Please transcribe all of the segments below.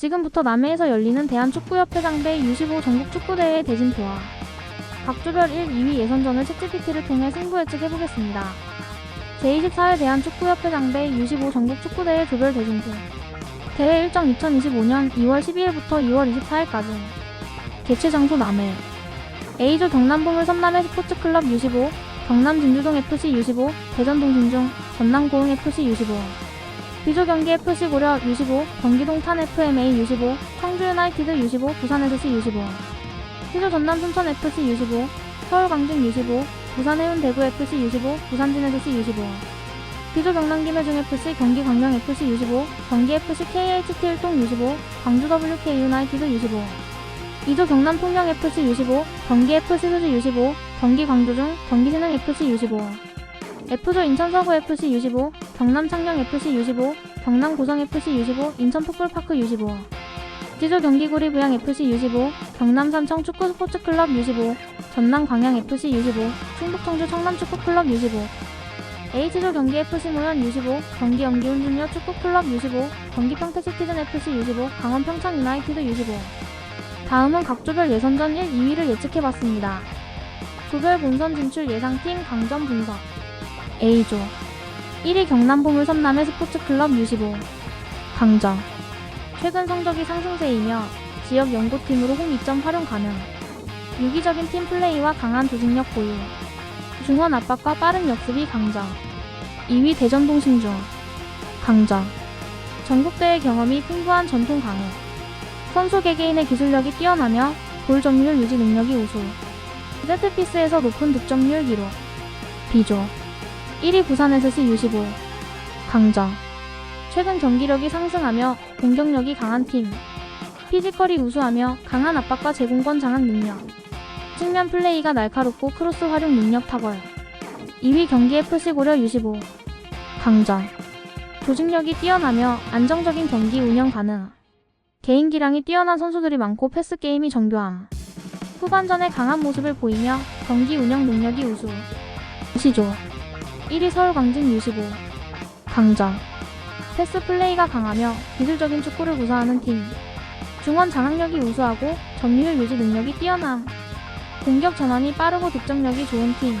지금부터 남해에서 열리는 대한축구협회장 대 U15 전국축구대회 대진표와 각조별 1, 2위 예선전을 챗GPT를 통해 승부 예측해보겠습니다. 제24회 대한축구협회장 대 U15 전국축구대회 조별 대진표 대회 일정 2025년 2월 12일부터 2월 24일까지. 개최 장소 남해. A조 경남보물 섬남해 스포츠클럽 U15 경남 진주동 FC U15 대전 동진중 전남 고흥 FC U15 비조 경기 FC 고려 U15 경기동 탄 FMA U15 청주 유나이티드 U15 부산 SC U15 비조 전남 순천 FC U15 서울 광진 U15 부산 해운 대구 FC U15 부산 진 SC U15 비조 경남 김해중 FC 경기 광명 FC U15 경기 FC KHT 일동 U15 광주 WK 유나이티드 U15 이조 경남 통영 FC U15 경기 FC 수지 U15 경기 광주중 경기 신흥 FC U15 F조 인천 서구 FC U15 경남 창녕 FC U15 경남 고성 FC U15 인천 풋볼파크 U15 G조 경기 구리 부양 FC U15 경남 삼청 축구 스포츠 클럽 U15 전남 광양 FC U15 충북 청주 청남 축구 클럽 U15 H조 경기 FC 모현 U15 경기 연기훈 주니어 축구 클럽 U15 경기 평택 시티즌 FC U15 강원 평창 유나이티드 U15 다음은 각 조별 예선전 1, 2위를 예측해봤습니다. 조별 본선 진출 예상팀 강전 분석. A조 1위 경남 보물 섬남해 스포츠클럽 U15 강정 최근 성적이 상승세이며 지역 연고팀으로 홈 2점 활용 가능. 유기적인 팀 플레이와 강한 조직력 보유. 중원 압박과 빠른 역습이 강정 2위 대전동신중 강정 전국대회 경험이 풍부한 전통 강호 선수 개개인의 기술력이 뛰어나며 볼 점유율 유지 능력이 우수. 세트피스에서 높은 득점률 기록. B조 1위 부산 SC U15 강정 최근 경기력이 상승하며 공격력이 강한 팀. 피지컬이 우수하며 강한 압박과 제공권 장악 능력. 측면 플레이가 날카롭고 크로스 활용 능력 탁월. 2위 경기 FC 고려 U15 강정 조직력이 뛰어나며 안정적인 경기 운영 가능. 개인 기량이 뛰어난 선수들이 많고 패스 게임이 정교함. 후반전에 강한 모습을 보이며 경기 운영 능력이 우수. 시조 1위 서울 광진 U15 강정. 패스 플레이가 강하며 기술적인 축구를 구사하는 팀. 중원 장악력이 우수하고 점유율 유지 능력이 뛰어남. 공격 전환이 빠르고 득점력이 좋은 팀.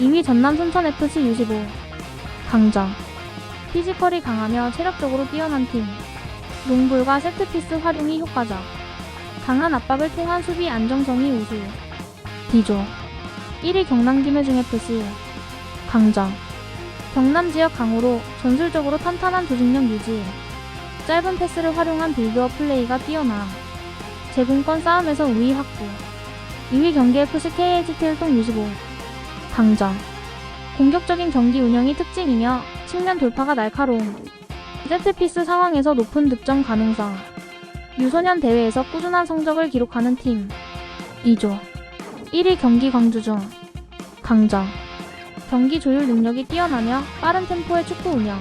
2위 전남 순천 FC U15 강정. 피지컬이 강하며 체력적으로 뛰어난 팀. 롱볼과 세트피스 활용이 효과적. 강한 압박을 통한 수비 안정성이 우수. D조. 1위 경남 김해중 FC 강정. 경남 지역 강호로 전술적으로 탄탄한 조직력 유지. 짧은 패스를 활용한 빌드업 플레이가 뛰어남 제공권 싸움에서 우위 확보. 2위 경기 FC KHT 일동 U15 강정. 공격적인 경기 운영이 특징이며 측면 돌파가 날카로움. 세트피스 상황에서 높은 득점 가능성. 유소년 대회에서 꾸준한 성적을 기록하는 팀. 2조. 1위 경기 광주중 강정 경기 조율 능력이 뛰어나며 빠른 템포의 축구 운영.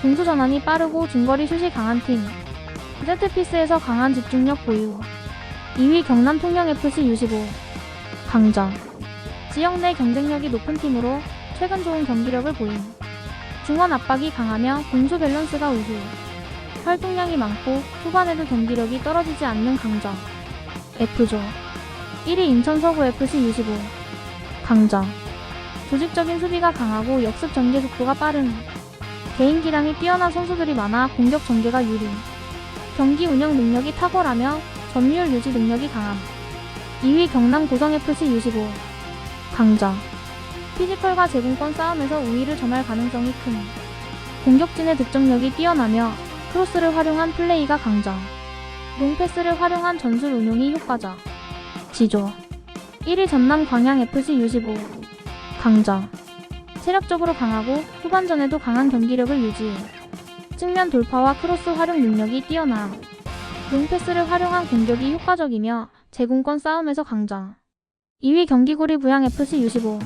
공수 전환이 빠르고 중거리 슛이 강한 팀. 세트피스에서 강한 집중력 보유. 2위 경남 통영FC U15 강정. 지역 내 경쟁력이 높은 팀으로 최근 좋은 경기력을 보임. 중원 압박이 강하며 공수 밸런스가 우수. 활동량이 많고 후반에도 경기력이 떨어지지 않는 강정. F조. 1위 인천 서구 FC U15 강정 조직적인 수비가 강하고 역습 전개 속도가 빠른. 개인 기량이 뛰어난 선수들이 많아 공격 전개가 유리. 경기 운영 능력이 탁월하며 점유율 유지 능력이 강함. 2위 경남 고성FC U15 강정 피지컬과 제공권 싸움에서 우위를 점할 가능성이 큰. 공격진의 득점력이 뛰어나며 크로스를 활용한 플레이가 강정 롱패스를 활용한 전술 운용이 효과적 지조. 1위 전남 광양FC U15 강정. 체력적으로 강하고 후반전에도 강한 경기력을 유지 측면 돌파와 크로스 활용 능력이 뛰어남 롱패스를 활용한 공격이 효과적이며 제공권 싸움에서 강정. 2위 경기구리 부양 FC U15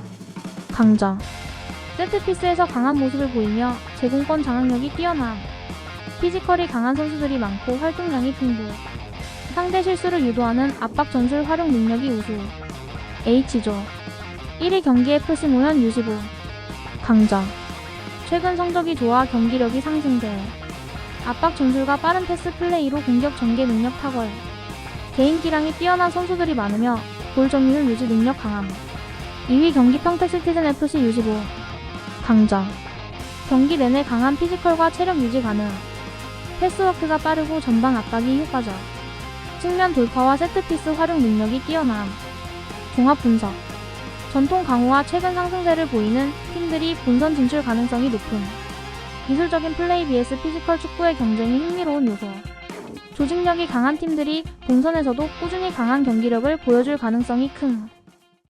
강정. 세트피스에서 강한 모습을 보이며 제공권 장악력이 뛰어남 피지컬이 강한 선수들이 많고 활동량이 풍부 상대 실수를 유도하는 압박 전술 활용 능력이 우수 H조 1위 경기 FC 모현 U15 강정 최근 성적이 좋아 경기력이 상승돼 압박 전술과 빠른 패스 플레이로 공격 전개 능력 탁월. 개인 기량이 뛰어난 선수들이 많으며 볼 점유율 유지 능력 강함. 2위 경기 평택 시티즌 FC U15. 강점. 경기 내내 강한 피지컬과 체력 유지 가능. 패스워크가 빠르고 전방 압박이 효과적. 측면 돌파와 세트피스 활용 능력이 뛰어남. 종합 분석. 전통 강호와 최근 상승세를 보이는 팀들이 본선 진출 가능성이 높음. 기술적인 플레이 vs 피지컬 축구의 경쟁이 흥미로운 요소. 조직력이 강한 팀들이 본선에서도 꾸준히 강한 경기력을 보여줄 가능성이 큰.